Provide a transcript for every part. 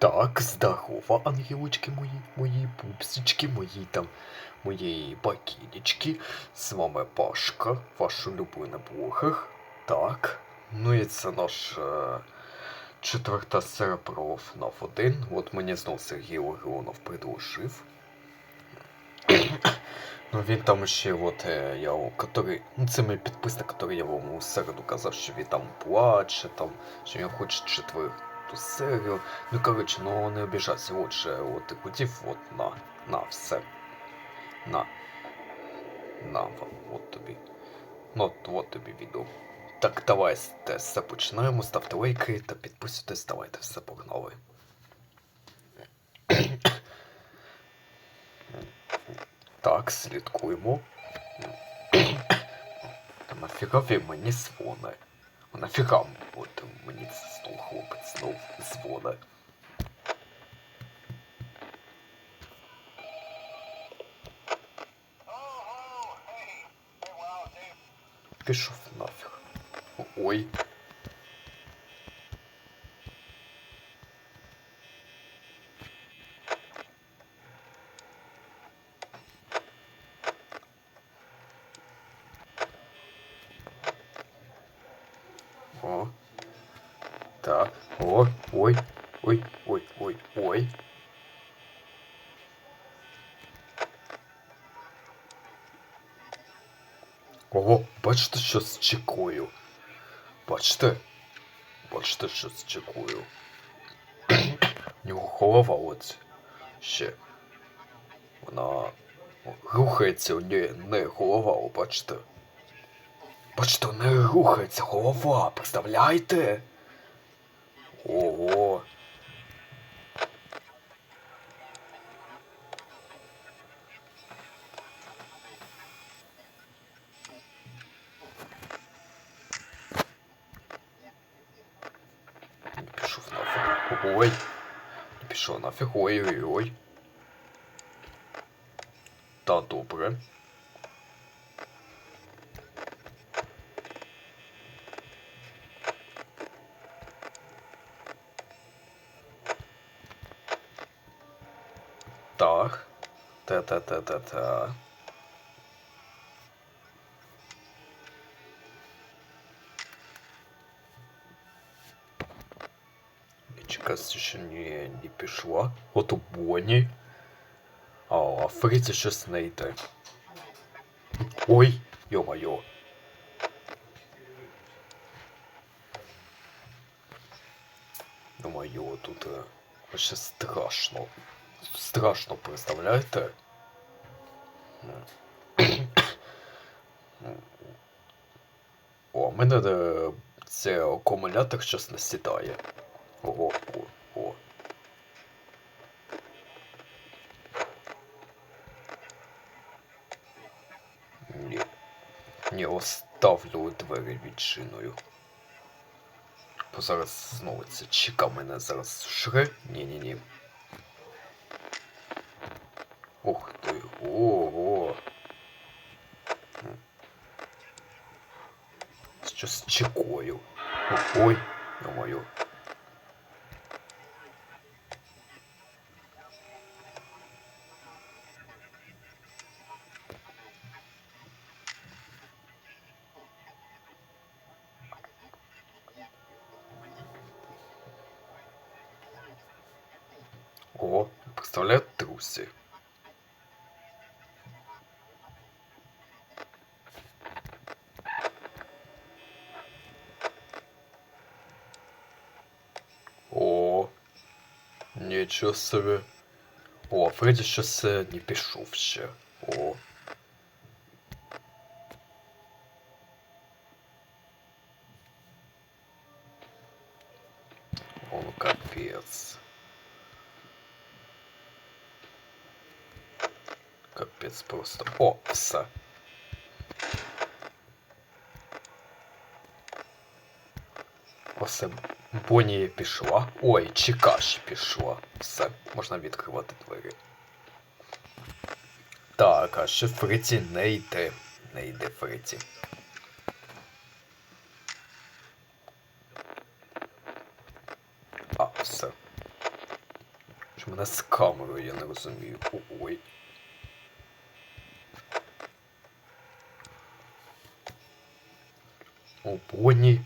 Так, здорово, ангелочки мої, мої пупсички, мої там, мої бакінечки. З вами Пашка, ваш улюблений блогер. Так. Ну і це наш е, четверта серія про FNAF 1. От мені знов Сергій Ларіонов предложив. Ну він там ще от е, я, который, ну це мій підписник, який я вам у середу казав, що він там плаче, там, що він хоче четверту серію. Ну коротше, ну не обіжайся, отже, от ти хотів, от на, на, все. На. На, вам, от тобі. Ну, от, от тобі відео. Так, давайте все починаємо, ставте лайки та підписуйтесь, давайте все погнали. Так, слідкуємо. Нафіга він мені дзвони? А нафіга от мені знов хлопець знов дзвони? Пішов нафіг. Ой. О. Так. О, ой, ой, ой, ой, ой. Ого, бачите, що з чекою. Бачите? Бачите, що з чекою. Нього голова от ще. Вона рухається неї не голова, бачите. Бачите, у неї рухається голова, представляєте? Ого. Не пішов нафіг. Ой. Не пішов нафіг. Ой-ой-ой. Та добре. Та-та-та-та-та. Нічка ще не, не пішла. От у Бонні. А, а Фриці щось не йде. Ой, йо-моє. Думаю, тут е, вообще страшно. Страшно, представляєте? О, у мене е, це акумулятор щось не сідає. Ого, о, о. Ні. Ні, оставлю двері відчиною. Бо зараз знову ця чека мене зараз шре. Ні-ні-ні. Що з чекою? Ой, ё-моё. О, представляю труси. О, нічого собі. О, а Фредді щось е, не пішов ще. О. О, ну капець. Капець просто. О, все. Осе Бонні пішла. Ой, Чекаш пішла. Все, можна відкривати двері. Так, а ще Фриці не йде. Не йде Фриці. А, все. Що мене з камерою, я не розумію. Ой. О, поні.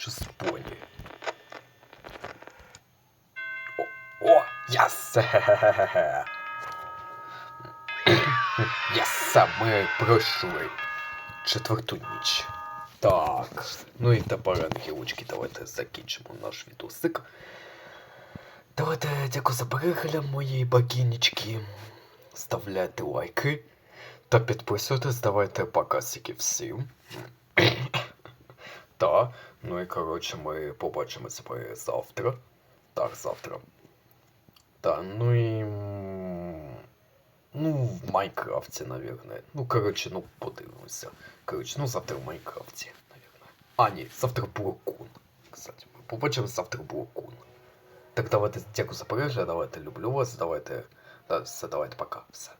Що з поні? О, о! Хе-хе-хе-хе. Єс, ми пройшли четверту ніч. Так. Ну і тепер, ангелочки, давайте закінчимо наш відосик. Давайте дякую за перегляд, мої богинечки. Ставляйте лайки та підписуйтесь, давайте покасики всім. Та, ну і коротше, ми побачимо себе завтра. Так, завтра. Та, ну і. м, Ну, в Майнкрафті, наверное. Ну, коротше, ну подивимося. Коротше, ну завтра в Майнкрафті, наверное. А, ні, завтра Блокун. Кстати, ми побачимо завтра Блокун. Так давайте дякую за перегляд, давайте люблю вас, давайте. Да, все, давайте пока. Все.